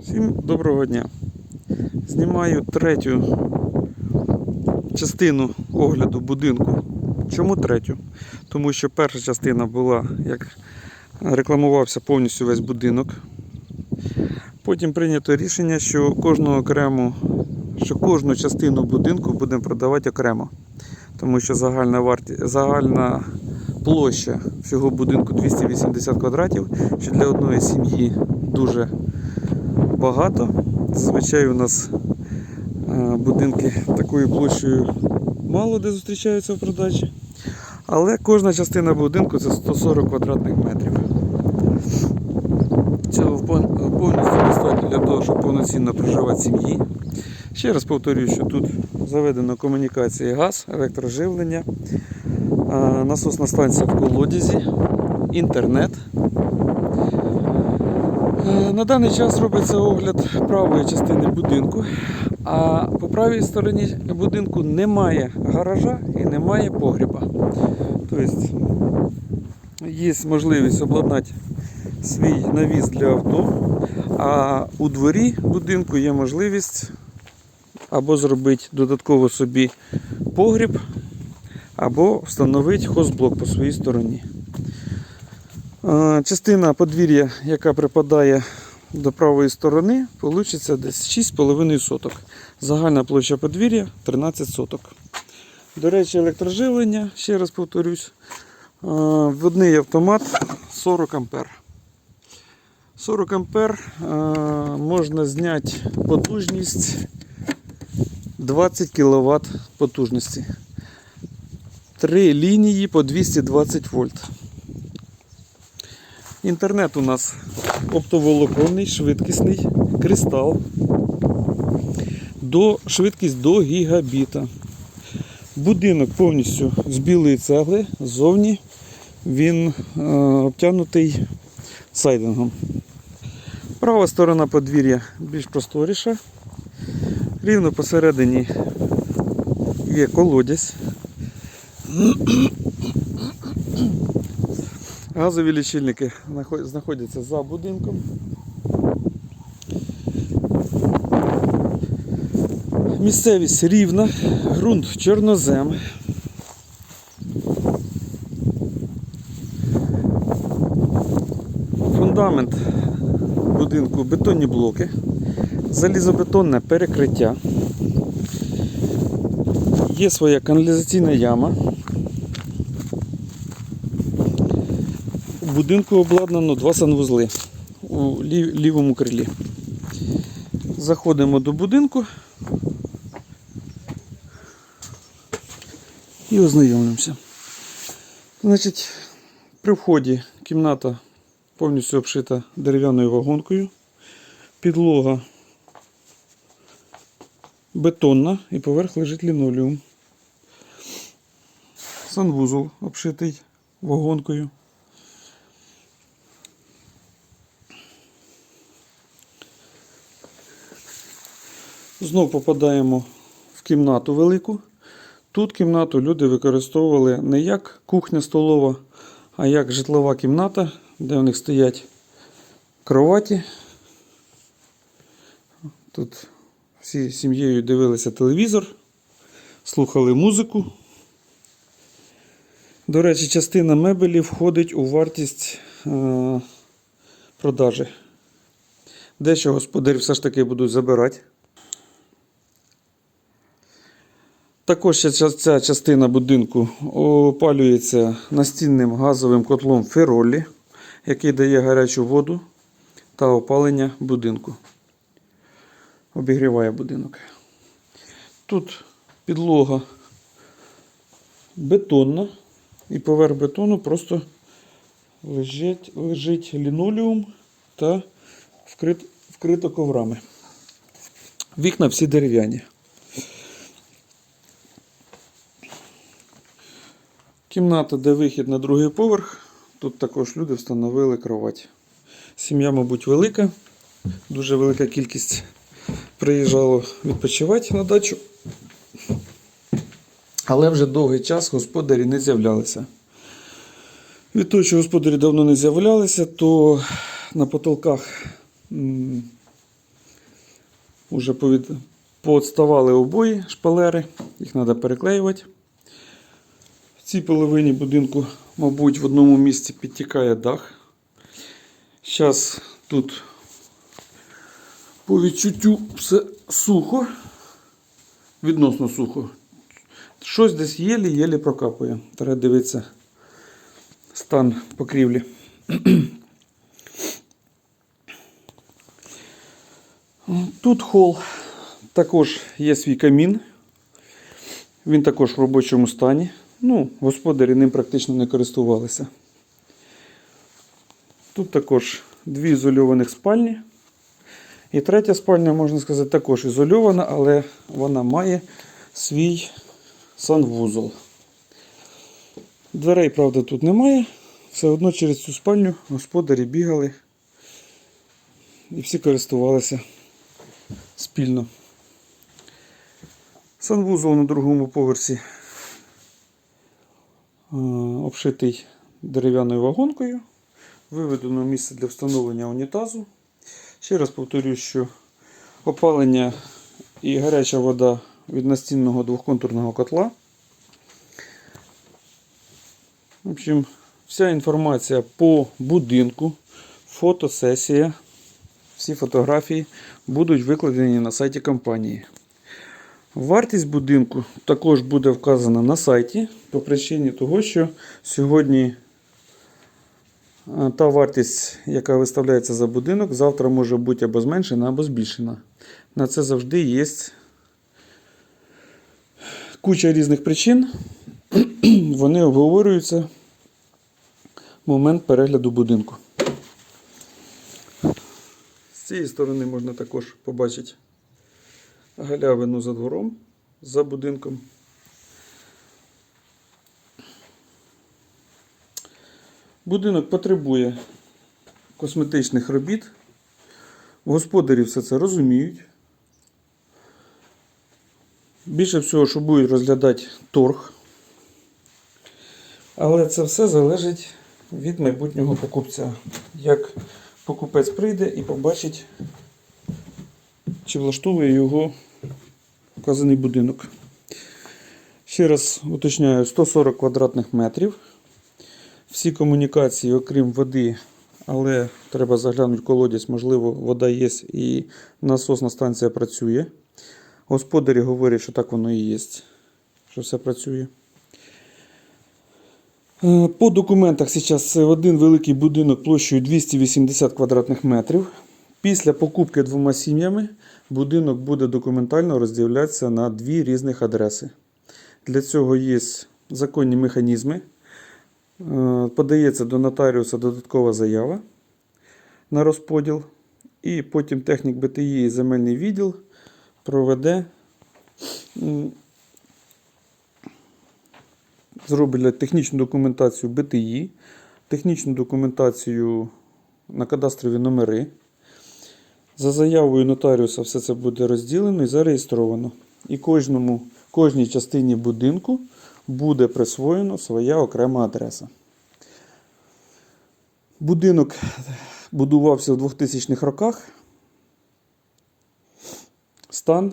Всім доброго дня. Знімаю третю частину огляду будинку. Чому третю? Тому що перша частина була, як рекламувався повністю весь будинок. Потім прийнято рішення, що кожну окрему, що кожну частину будинку будемо продавати окремо. Тому що загальна варті, загальна площа всього будинку 280 квадратів, що для одної сім'ї дуже багато. Зазвичай у нас е, будинки такою площею мало де зустрічаються в продажі. Але кожна частина будинку це 140 квадратних метрів. Цього повністю достатньо для того, щоб повноцінно проживати сім'ї. Ще раз повторюю, що тут заведено комунікації газ, електроживлення, е, насосна станція в колодязі, інтернет. Е, На даний час робиться огляд правої частини будинку, а по правій стороні будинку немає гаража і немає погріба. Тобто є можливість обладнати свій навіс для авто, а у дворі будинку є можливість або зробити додатково собі погріб, або встановити хозблок по своїй стороні. Частина подвір'я, яка припадає до правої сторони, вийде десь 6,5 соток. Загальна площа подвір'я 13 соток. До речі, електроживлення, ще раз повторюсь, водний автомат 40 ампер. 40 ампер е, можна зняти потужність 20 кВт потужності. Три лінії по 220 вольт. Інтернет у нас оптоволоконний, швидкісний, кристал. До, швидкість до гігабіта. Будинок повністю з білої цегли, ззовні він е, обтягнутий сайдингом. Права сторона подвір'я більш просторіша. Рівно посередині є колодязь. Газові лічильники знаходяться за будинком. Місцевість рівна, ґрунт чорнозем. Фундамент будинку бетонні блоки, залізобетонне перекриття. Є своя каналізаційна яма. Будинку обладнано два санвузли у лів- лівому крилі. Заходимо до будинку і ознайомлюємося. Значить, при вході кімната повністю обшита дерев'яною вагонкою. Підлога бетонна і поверх лежить лінолеум. Санвузол обшитий вагонкою. Знов попадаємо в кімнату велику. Тут кімнату люди використовували не як кухня столова, а як житлова кімната, де у них стоять кроваті. Тут всі сім'єю дивилися телевізор, слухали музику. До речі, частина мебелі входить у вартість е, продажі. Дещо господарі все ж таки будуть забирати. Також ця- частина будинку опалюється настінним газовим котлом Феролі, який дає гарячу воду та опалення будинку. Обігріває будинок. Тут підлога бетонна, і поверх бетону просто лежить, лежить лінолеум та вкрит, вкрито коврами. Вікна всі дерев'яні. Кімната, де вихід на другий поверх. Тут також люди встановили кровать. Сім'я, мабуть, велика. Дуже велика кількість приїжджало відпочивати на дачу. Але вже довгий час господарі не з'являлися. Від того, що господарі давно не з'являлися, то на потолках м, Уже повід... поотставали обої шпалери, їх треба переклеювати. Цій половині будинку, мабуть, в одному місці підтікає дах. Зараз тут по відчуттю все сухо, відносно сухо. Щось десь єлі-єлі прокапує. Треба дивитися стан покрівлі. Тут хол також є свій камін. Він також в робочому стані. Ну, господарі ним практично не користувалися. Тут також дві ізольованих спальні. І третя спальня, можна сказати, також ізольована, але вона має свій санвузол. Дверей, правда, тут немає. Все одно через цю спальню господарі бігали і всі користувалися спільно. Санвузол на другому поверсі обшитий дерев'яною вагонкою. Виведено місце для встановлення унітазу. Ще раз повторюю, що опалення і гаряча вода від настінного двохконтурного котла. В общем, вся інформація по будинку, фотосесія, всі фотографії будуть викладені на сайті компанії. Вартість будинку також буде вказана на сайті по причині того, що сьогодні та вартість, яка виставляється за будинок, завтра може бути або зменшена, або збільшена. На це завжди є куча різних причин. Вони обговорюються в момент перегляду будинку. З цієї сторони можна також побачити галявину за двором, за будинком. Будинок потребує косметичних робіт. Господарі все це розуміють. Більше всього, що будуть розглядати торг. Але це все залежить від майбутнього покупця. Як покупець прийде і побачить, чи влаштовує його вказаний будинок. Ще раз уточняю, 140 квадратних метрів. Всі комунікації, окрім води, але треба заглянути в колодязь, можливо, вода є і насосна станція працює. Господарі говорять, що так воно і є, що все працює. Е, По документах зараз це один великий будинок площею 280 квадратних метрів. Після покупки двома сім'ями будинок буде документально розділятися на дві різних адреси. Для цього є законні механізми. Е, Подається до нотаріуса додаткова заява на розподіл. І потім технік БТІ і земельний відділ проведе, зроблять технічну документацію БТІ, технічну документацію на кадастрові номери. За заявою нотаріуса все це буде розділено і зареєстровано. І кожному, кожній частині будинку буде присвоєно своя окрема адреса. Будинок будувався в 2000-х роках. Стан,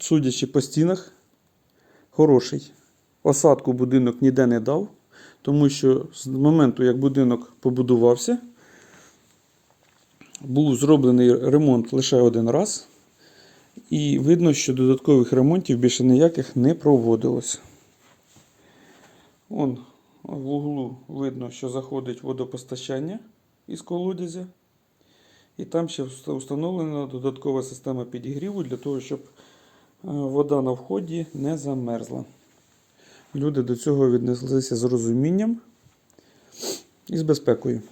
судячи по стінах, хороший. Осадку будинок ніде не дав, тому що з моменту, як будинок побудувався, був зроблений ремонт лише один раз. І видно, що додаткових ремонтів більше ніяких не проводилось. Он в углу видно, що заходить водопостачання із колодязя. І там ще встановлена додаткова система підігріву для того, щоб е, вода на вході не замерзла. Люди до цього віднеслися з розумінням і з безпекою.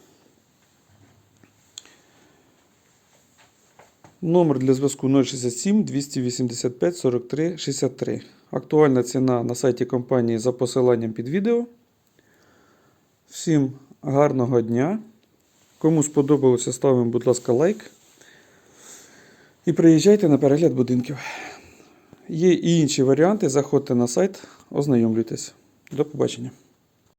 Номер для зв'язку 067 285 43 63. Актуальна ціна на сайті компанії за посиланням під відео. Всім гарного дня. Кому сподобалося, ставимо, будь ласка, лайк. І приїжджайте на перегляд будинків. Є і інші варіанти. Заходьте на сайт, ознайомлюйтесь. До побачення.